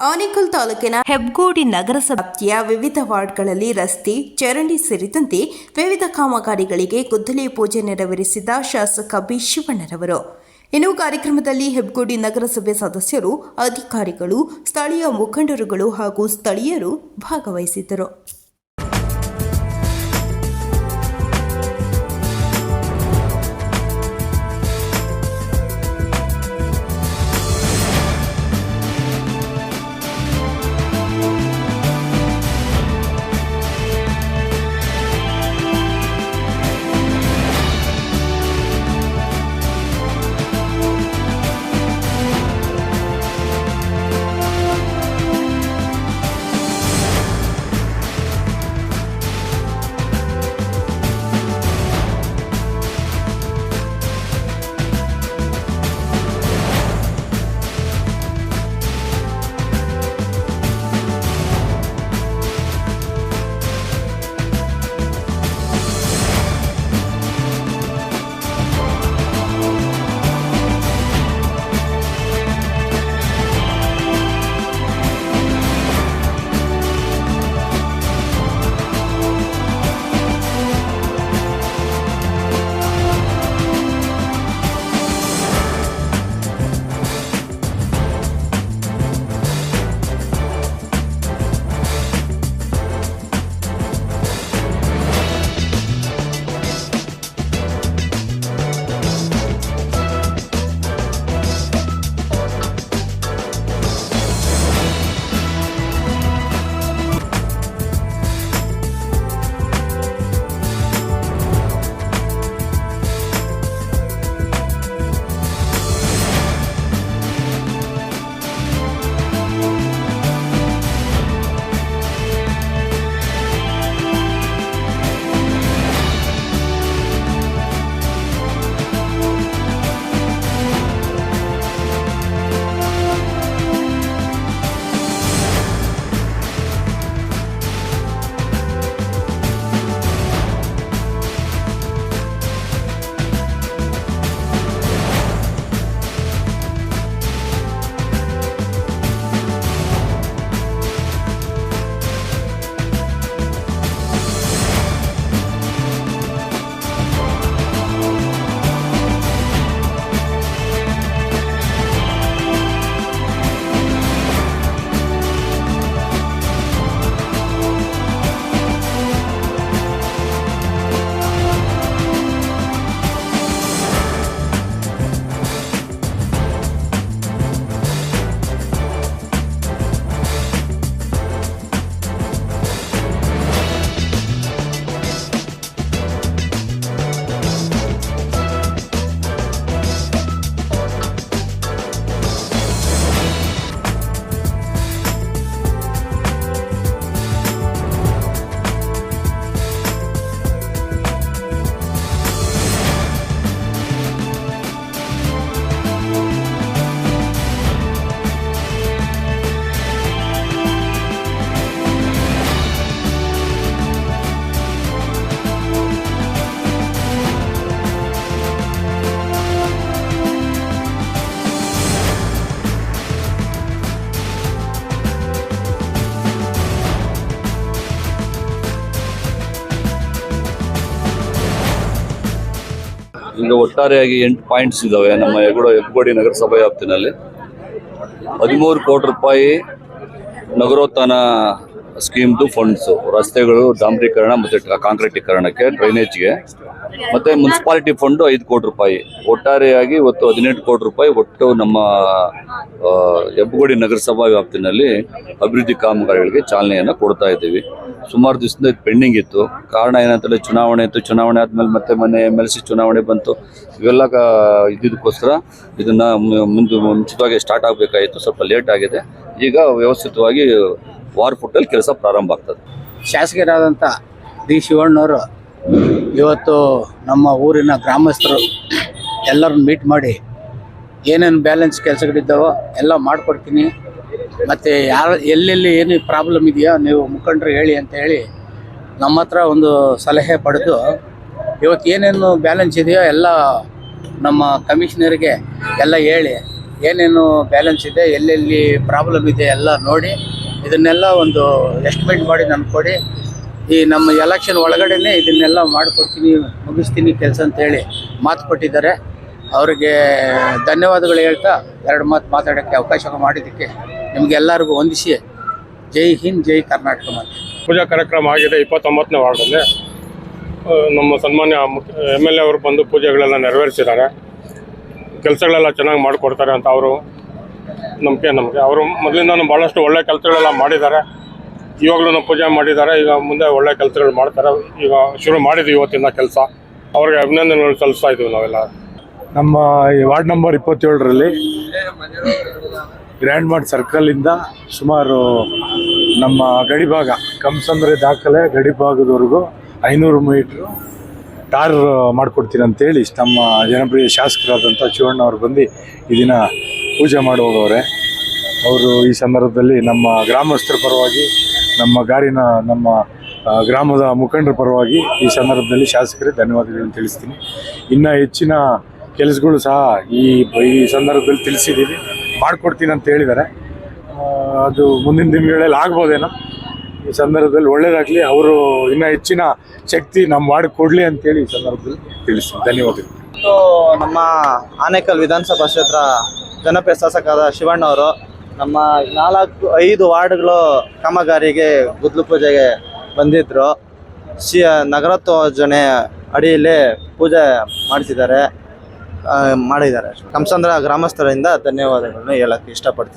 ಆನೇಕಲ್ ತಾಲೂಕಿನ ಹೆಬ್ಗೋಡಿ ನಗರಸಭೆ ವ್ಯಾಪ್ತಿಯ ವಿವಿಧ ವಾರ್ಡ್ಗಳಲ್ಲಿ ರಸ್ತೆ, ಚರಂಡಿ ಸೇರಿದಂತೆ ವಿವಿಧ ಕಾಮಗಾರಿಗಳಿಗೆ ಗುದ್ದಲಿ ಪೂಜೆ ನೆರವೇರಿಸಿದ ಶಾಸಕ ಬಿ ಶಿವಣ್ಣರವರು ಇನ್ನು ಕಾರ್ಯಕ್ರಮದಲ್ಲಿ ಹೆಬ್ಗೋಡಿ ನಗರಸಭೆ ಸದಸ್ಯರು, ಅಧಿಕಾರಿಗಳು, ಸ್ಥಳೀಯ ಮುಖಂಡರುಗಳು ಹಾಗೂ ಸ್ಥಳೀಯರು ಭಾಗವಹಿಸಿದ್ದರು. ಈಗ ಒಟ್ಟಾರೆಯಾಗಿ ಎಂಟು ಪಾಯಿಂಟ್ಸ್ ಇದ್ದಾವೆ ನಮ್ಮ ಹೆಗ್ಗೋಡಿ ಹೆಗ್ಗೋಡಿ ನಗರಸಭಾ ವ್ಯಾಪ್ತಿನಲ್ಲಿ. ಹದಿಮೂರು ಕೋಟಿ ರೂಪಾಯಿ ನಗರೋತ್ಥಾನ ಸ್ಕೀಮ್ದು ಫಂಡ್ಸು. ರಸ್ತೆಗಳು, ಡಾಂಬ್ರೀಕರಣ ಮತ್ತು ಕಾಂಕ್ರೀಟೀಕರಣಕ್ಕೆ, ಡ್ರೈನೇಜ್ಗೆ. ಮತ್ತು ಮುನ್ಸಿಪಾಲಿಟಿ ಫಂಡು ಐದು ಕೋಟಿ ರೂಪಾಯಿ. ಒಟ್ಟಾರೆಯಾಗಿ ಇವತ್ತು ಹದಿನೆಂಟು ಕೋಟಿ ರೂಪಾಯಿ ಒಟ್ಟು ನಮ್ಮ ಹೆಬ್ಬಗೋಡಿ ನಗರಸಭಾ ವ್ಯಾಪ್ತಿನಲ್ಲಿ ಅಭಿವೃದ್ಧಿ ಕಾಮಗಾರಿಗಳಿಗೆ ಚಾಲನೆಯನ್ನು ಕೊಡ್ತಾ ಇದ್ದೀವಿ. ಸುಮಾರು ದಿವಸದಿಂದ ಇದು ಪೆಂಡಿಂಗ್ ಇತ್ತು. ಕಾರಣ ಏನಂತಂದರೆ ಚುನಾವಣೆ ಇತ್ತು. ಚುನಾವಣೆ ಆದಮೇಲೆ ಮತ್ತೆ ಮನೆ ಎಂ ಚುನಾವಣೆ ಬಂತು. ಇವೆಲ್ಲ ಇದ್ದಿದ್ದಕ್ಕೋಸ್ಕರ ಇದನ್ನು ಮುಂದೆ ಮುಂಚಿತವಾಗಿ ಸ್ಟಾರ್ಟ್ ಆಗಬೇಕಾಯಿತು ಸ್ವಲ್ಪ ಲೇಟ್ ಆಗಿದೆ. ಈಗ ವ್ಯವಸ್ಥಿತವಾಗಿ ವಾರ ಫುಟ್ಟಲ್ಲಿ ಕೆಲಸ ಪ್ರಾರಂಭ ಆಗ್ತದೆ. ಶಾಸಕರಾದಂಥ ಡಿ ಶಿವಣ್ಣವರು ಇವತ್ತು ನಮ್ಮ ಊರಿನ ಗ್ರಾಮಸ್ಥರು ಎಲ್ಲರನ್ನ ಮೀಟ್ ಮಾಡಿ ಏನೇನು ಬ್ಯಾಲೆನ್ಸ್ ಕೆಲಸಗಳಿದ್ದಾವೋ ಎಲ್ಲ ಮಾಡಿಕೊಡ್ತೀನಿ. ಮತ್ತು ಯಾರು ಎಲ್ಲೆಲ್ಲಿ ಏನು ಪ್ರಾಬ್ಲಮ್ ಇದೆಯೋ ನೀವು ಮುಖಂಡರು ಹೇಳಿ ಅಂತ ಹೇಳಿ ನಮ್ಮ ಹತ್ರ ಒಂದು ಸಲಹೆ ಪಡೆದು ಇವತ್ತು ಏನೇನು ಬ್ಯಾಲೆನ್ಸ್ ಇದೆಯೋ ಎಲ್ಲ ನಮ್ಮ ಕಮಿಷನರಿಗೆ ಎಲ್ಲ ಹೇಳಿ ಏನೇನು ಬ್ಯಾಲೆನ್ಸ್ ಇದೆ, ಎಲ್ಲೆಲ್ಲಿ ಪ್ರಾಬ್ಲಮ್ ಇದೆ ಎಲ್ಲ ನೋಡಿ ಇದನ್ನೆಲ್ಲ ಒಂದು ಎಸ್ಟಿಮೇಟ್ ಮಾಡಿ ನಮ್ಗೆ ಕೊಡಿ. ಈ ನಮ್ಮ ಎಲೆಕ್ಷನ್ ಒಳಗಡೆನೆ ಇದನ್ನೆಲ್ಲ ಮಾಡಿಕೊಡ್ತೀನಿ, ಮುಗಿಸ್ತೀನಿ ಕೆಲಸ ಅಂತೇಳಿ ಮಾತು ಕೊಟ್ಟಿದ್ದಾರೆ. ಅವರಿಗೆ ಧನ್ಯವಾದಗಳು ಹೇಳ್ತಾ ಎರಡು ಮಾತು ಮಾತಾಡೋಕ್ಕೆ ಅವಕಾಶ ಮಾಡಿದ್ದಕ್ಕೆ ನಿಮಗೆಲ್ಲರಿಗೂ ಹೊಂದಿಸಿ ಜೈ ಹಿಂದ್, ಜೈ ಕರ್ನಾಟಕ ಮಾತು. ಪೂಜಾ ಕಾರ್ಯಕ್ರಮ ಆಗಿದೆ ಇಪ್ಪತ್ತೊಂಬತ್ತನೇ ವಾರ್ಡಲ್ಲಿ ನಮ್ಮ ಸನ್ಮಾನ್ಯ ಎಂ ಎಲ್ ಎ ಅವರು ಬಂದು ಪೂಜೆಗಳೆಲ್ಲ ನೆರವೇರಿಸಿದ್ದಾರೆ. ಕೆಲಸಗಳೆಲ್ಲ ಚೆನ್ನಾಗಿ ಮಾಡಿಕೊಡ್ತಾರೆ ಅಂತ ಅವರು ನಂಬಿಕೆ ನಮಗೆ. ಅವರು ಮೊದಲಿಂದ ಭಾಳಷ್ಟು ಒಳ್ಳೆ ಕೆಲಸಗಳೆಲ್ಲ ಮಾಡಿದ್ದಾರೆ. ಇವಾಗಲೂ ಪೂಜೆ ಮಾಡಿದ್ದಾರೆ. ಈಗ ಮುಂದೆ ಒಳ್ಳೆ ಕೆಲಸಗಳು ಮಾಡ್ತಾರೆ. ಈಗ ಶುರು ಮಾಡಿದ್ವಿ ಇವತ್ತಿನ ಕೆಲಸ. ಅವ್ರಿಗೆ ಅಭಿನಂದನೆಗಳು ಸಲ್ಲಿಸ್ತಾ ಇದ್ದೀವಿ ನಾವೆಲ್ಲ. ನಮ್ಮ ಈ ವಾರ್ಡ್ ನಂಬರ್ ಇಪ್ಪತ್ತೇಳರಲ್ಲಿ ಗ್ರ್ಯಾಂಡ್ ಮಾರ್ಟ್ ಸರ್ಕಲಿಂದ ಸುಮಾರು ನಮ್ಮ ಗಡಿಭಾಗ ಕಂಸಂದ್ರೆ ದಾಖಲೆ ಗಡಿಭಾಗದವರೆಗೂ ಐನೂರು ಮೀಟ್ರು ಟಾರ್ ಮಾಡಿಕೊಡ್ತೀನಿ ಅಂತೇಳಿ ನಮ್ಮ ಜನಪ್ರಿಯ ಶಾಸಕರಾದಂಥ ಶಿವಣ್ಣ ಅವರು ಬಂದು ಈ ದಿನ ಪೂಜೆ ಮಾಡುವವರೇ, ಅವರು ಈ ಸಂದರ್ಭದಲ್ಲಿ ನಮ್ಮ ಗ್ರಾಮಸ್ಥರ ಪರವಾಗಿ, ನಮ್ಮ ಗಾರಿನ ನಮ್ಮ ಗ್ರಾಮದ ಮುಖಂಡರ ಪರವಾಗಿ ಈ ಸಂದರ್ಭದಲ್ಲಿ ಶಾಸಕರೇ ಧನ್ಯವಾದಗಳನ್ನು ತಿಳಿಸ್ತೀನಿ. ಇನ್ನು ಹೆಚ್ಚಿನ ಕೆಲಸಗಳು ಸಹ ಈ ಈ ಸಂದರ್ಭದಲ್ಲಿ ತಿಳಿಸಿದ್ದೀವಿ. ಮಾಡಿಕೊಡ್ತೀನಿ ಅಂತ ಹೇಳಿದ್ದಾರೆ. ಅದು ಮುಂದಿನ ದಿನಗಳಲ್ಲಿ ಆಗ್ಬೋದೇನೋ? ಈ ಸಂದರ್ಭದಲ್ಲಿ ಒಳ್ಳೆಯದಾಗಲಿ ಅವರು ಇನ್ನೂ ಹೆಚ್ಚಿನ ಶಕ್ತಿ ನಮ್ಮ ವಾರ್ಡ್ ಕೊಡಲಿ ಅಂತೇಳಿ ಈ ಸಂದರ್ಭದಲ್ಲಿ ತಿಳಿಸ್ತೀನಿ. ಧನ್ಯವಾದಗಳು. ಇವತ್ತು ನಮ್ಮ ಆನೇಕಲ್ ವಿಧಾನಸಭಾ ಕ್ಷೇತ್ರ ಜನಪ್ರಿಯ ಶಾಸಕರಾದ ಶಿವಣ್ಣ ಅವರು ನಮ್ಮ ನಾಲ್ಕು, ಐದು ವಾರ್ಡ್ಗಳು ಕಾಮಗಾರಿಗೆ ಗುದ್ಲು ಪೂಜೆಗೆ ಬಂದಿದ್ರು. ಶಿ ನಗರತ್ವ ಯೋಜನೆ ಅಡಿಯಲ್ಲಿ ಪೂಜೆ ಮಾಡಿಸಿದ್ದಾರೆ. ಮಾಡಿದ್ದಾರೆ. ಕಂಸಂದ್ರ ಗ್ರಾಮಸ್ಥರಿಂದ ಧನ್ಯವಾದಗಳನ್ನು ಹೇಳಕ್ಕೆ ಇಷ್ಟಪಡ್ತೀನಿ.